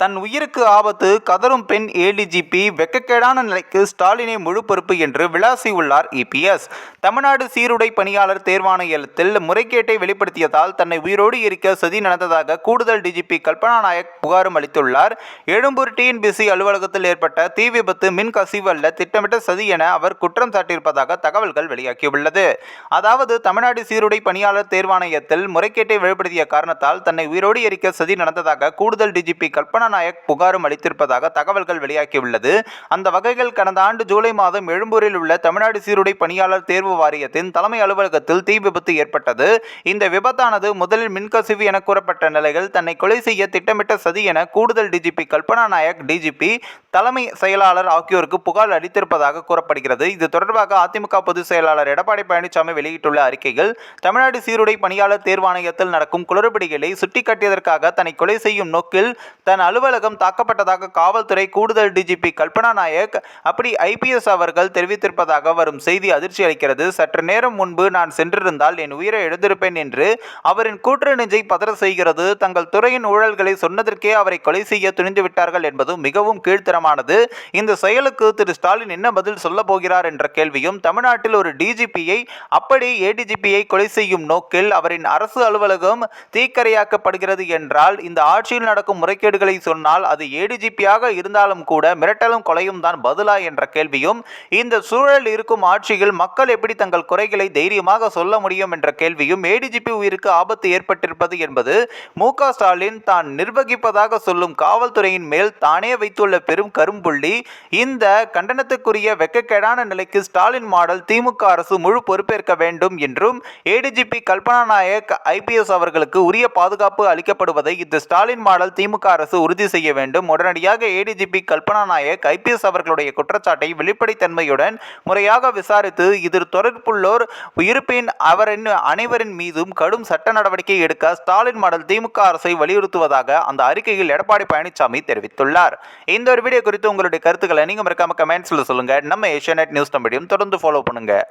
தன் உயிருக்கு ஆபத்து கதரும் பெண் ஏடிஜிபி வெக்கக்கேடான நிலைக்கு ஸ்டாலினை முழு பொறுப்பு என்று விளாசியுள்ளார் இபிஎஸ் தமிழ்நாடு சீருடை பணியாளர் தேர்வாணையத்தில் முறைகேட்டை வெளிப்படுத்தியதால் தன்னை உயிரோடு எரிக்க சதி நடந்ததாக கூடுதல் டிஜிபி கல்பனா நாயக் புகாரும் அளித்துள்ளார். எழும்பூர் டிஎன்பிசி அலுவலகத்தில் ஏற்பட்ட தீ விபத்து மின் கசிவு அல்ல திட்டமிட்ட சதி என அவர் குற்றம் சாட்டியிருப்பதாக தகவல்கள் வெளியாகியுள்ளது. அதாவது தமிழ்நாடு சீருடை பணியாளர் தேர்வாணையத்தில் முறைகேட்டை வெளிப்படுத்திய காரணத்தால் தன்னை உயிரோடு எரிக்க சதி நடந்ததாக கூடுதல் டிஜிபி கல்பனா கருணாநாயக் புகாரும் அளித்திருப்பதாக தகவல்கள் வெளியாகியுள்ளது. அந்த வகையில் கடந்த ஆண்டு ஜூலை மாதம் எழும்பூரில் உள்ள தமிழ்நாடு சீருடை பணியாளர் தேர்வு வாரியத்தின் தலைமை அலுவலகத்தில் தீ விபத்து ஏற்பட்டது. இந்த விபத்தானது முதலில் மின்கசிவு என கூறப்பட்ட நிலையில் தன்னை கொலை செய்ய திட்டமிட்ட சதி என கூடுதல் டிஜிபி கல்பனா நாயக் டிஜிபி தலைமை செயலாளர் ஆகியோருக்கு புகார் அளித்திருப்பதாக கூறப்படுகிறது. இது தொடர்பாக அதிமுக பொதுச் செயலாளர் எடப்பாடி பழனிசாமி வெளியிட்டுள்ள அறிக்கையில் தமிழ்நாடு சீருடை பணியாளர் தேர்வாணையத்தில் நடக்கும் குளறுபடிகளை சுட்டிக்காட்டியதற்காக தன்னை கொலை செய்யும் நோக்கில் தன் அலுவலகம் தாக்கப்பட்டதாக காவல்துறை கூடுதல் டிஜிபி கல்பனா நாயக் அப்படி ஐபிஎஸ் அவர்கள் தெரிவித்திருப்பதாக வரும் செய்தி அதிர்ச்சி அளிக்கிறது. சற்று நேரம் முன்பு நான் சென்றிருந்தால் என் உயிரை எழுந்திருப்பேன் என்று அவரின் கூற்று நெஞ்சை பதற செய்கிறது. தங்கள் துறையின் ஊழல்களை சொன்னதற்கே அவரை கொலை செய்ய துணிந்து விட்டார்கள் என்பது மிகவும் கீழ்த்தரமானது. இந்த செயலுக்கு திரு ஸ்டாலின் என்ன பதில் சொல்ல போகிறார் என்ற கேள்வியும் தமிழ்நாட்டில் ஒரு டிஜிபியை அப்படி ஏடிஜிபியை கொலை செய்யும் நோக்கில் அவரின் அரசு அலுவலகம் தீக்கரையாக்கப்படுகிறது என்றால் இந்த ஆட்சியில் நடக்கும் முறைகேடுகளை சொன்னால் அது ஏடிஜிபியாக இருந்தாலும் கூட மிரட்டலும் கொலையும் தான் பதிலா என்ற கேள்வியும் இந்த சூழல் இருக்கும் ஆட்சியில் மக்கள் எப்படி தங்கள் குறைகளை தைரியமாக சொல்ல முடியும் என்ற கேள்வியும் ஏடிஜிபி உயிருக்கு ஆபத்து ஏற்பட்டிருப்பது என்பது மு ஸ்டாலின் தான் நிர்வகிப்பதாக சொல்லும் காவல்துறையின் மேல் தானே வைத்துள்ள பெரும் கரும்புள்ளி. இந்த கண்டனத்துக்குரிய வெக்கக்கேடான நிலைக்கு ஸ்டாலின் மாடல் திமுக அரசு முழு பொறுப்பேற்க வேண்டும் என்றும் ஏடிஜிபி கல்பனா நாயக் ஐபிஎஸ் அவர்களுக்கு உரிய பாதுகாப்பு அளிக்கப்படுவதை இந்த ஸ்டாலின் மாடல் திமுக அரசு உறுதி செய்ய வேண்டும். உடனடியாக ஏடிஜிபி கல்பனா நாயக் ஐபிஎஸ் அவர்களுடைய குற்றச்சாட்டை வெளிப்படைத்தன்மையுடன் முறையாக விசாரித்து இதில் தொடர்புள்ளோர் இருப்பின் அவரின் அனைவரின் மீதும் கடும் சட்ட நடவடிக்கை எடுக்க ஸ்டாலின் மாடல் திமுக அரசை வலியுறுத்துவதாக அந்த அறிக்கையில் எடப்பாடி பழனிசாமி தெரிவித்துள்ளார். இந்த ஒரு வீடியோ குறித்து உங்களுடைய கருத்துக்களை நீங்கள் மறக்காம கமெண்ட்ஸில் சொல்லுங்கள் நம்ம ஏஷியா நியூஸ் தமிழையும் தொடர்ந்து ஃபாலோ பண்ணுங்கள்